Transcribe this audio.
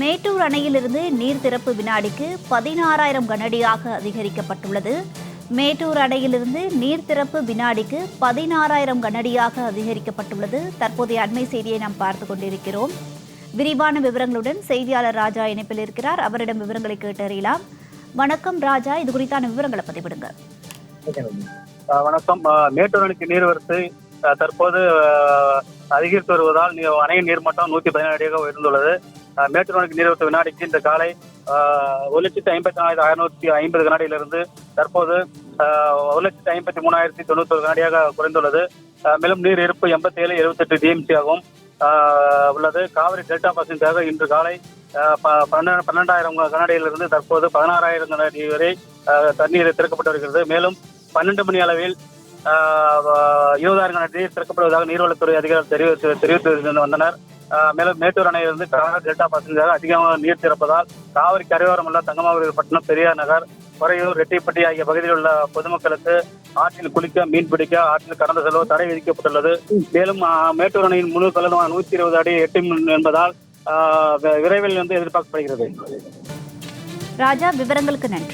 மேட்டூர் அணையிலிருந்து நீர் திறப்பு வினாடிக்கு பதினாறாயிரம் கனஅடியாக அதிகரிக்கப்பட்டுள்ளது. மேட்டூர் அணையிலிருந்து நீர் திறப்பு வினாடிக்கு பதினாறாயிரம் கனஅடியாக அதிகரிக்கப்பட்டுள்ளது. தற்போதைய அண்மை செய்தியை நாம் பார்த்து கொண்டிருக்கிறோம். விரிவான விவரங்களுடன் செய்தியாளர் ராஜா இணைப்பில் இருக்கிறார். அவரிடம் விவரங்களை கேட்டறியலாம். வணக்கம் ராஜா. இது குறித்தான விவரங்களை பதிவிடுங்க. வணக்கம். மேட்டூர் அணைக்கு நீர்வரத்து தற்போது அதிகரித்து வருவதால் அணையின் நீர்மட்டம் நூத்தி பதினேழு அடியாக உயர்ந்துள்ளது. மேட்டூர் அணைக்கு நீர்வரத்து வினாடிக்கு இந்த காலை ஒரு லட்சத்தி ஐம்பத்தி நாலாயிரத்தி அறுநூத்தி ஐம்பது வினாடியிலிருந்து தற்போது ஒரு லட்சத்தி ஐம்பத்தி மூணாயிரத்தி தொண்ணூத்தொரு வினாடியாக குறைந்துள்ளது. அஹ், மேலும் நீர் இருப்பு எண்பத்தி ஏழு எழுபத்தெட்டு டிஎம்சி ஆகும் உள்ளது. காவிரி டெல்டா பாசனத்திற்காக இன்று காலை பன்னெண்டு பன்னெண்டாயிரம் கனடியிலிருந்து தற்போது பதினாறாயிரம் கனடி வரை தண்ணீர் திறக்கப்பட்டு வருகிறது. மேலும் பன்னெண்டு மணி அளவில் ஆஹ், இருபதாயிரம் கனடி திறக்கப்படுவதாக நீர்வளத்துறை அதிகாரிகள் தெரிவித்து தெரிவித்து வந்தனர். மேலும் மேட்டூர் அணையிலிருந்து காவிரி டெல்டா பாசனத்திற்காக அதிகமாக நீர் திறப்பதால் காவிரி கரையோரம் உள்ள தங்கமாவூர் பட்டினம் பெரியார் நகர் குறையூர் ரெட்டிப்பட்டி ஆகிய பகுதியில் உள்ள பொதுமக்களுக்கு ஆற்றில் குளிக்க மீன் பிடிக்க ஆற்றில் கடந்து செல்ல தடை விதிக்கப்பட்டுள்ளது. மேலும் மேட்டூர் அணையின் முழு கொள்ளளவான நூத்தி இருபது அடி எட்டும் என்பதால் ஆஹ், விரைவில் வந்து எதிர்பார்க்கப்படுகிறது. ராஜா விவரங்களுக்கு நன்றி.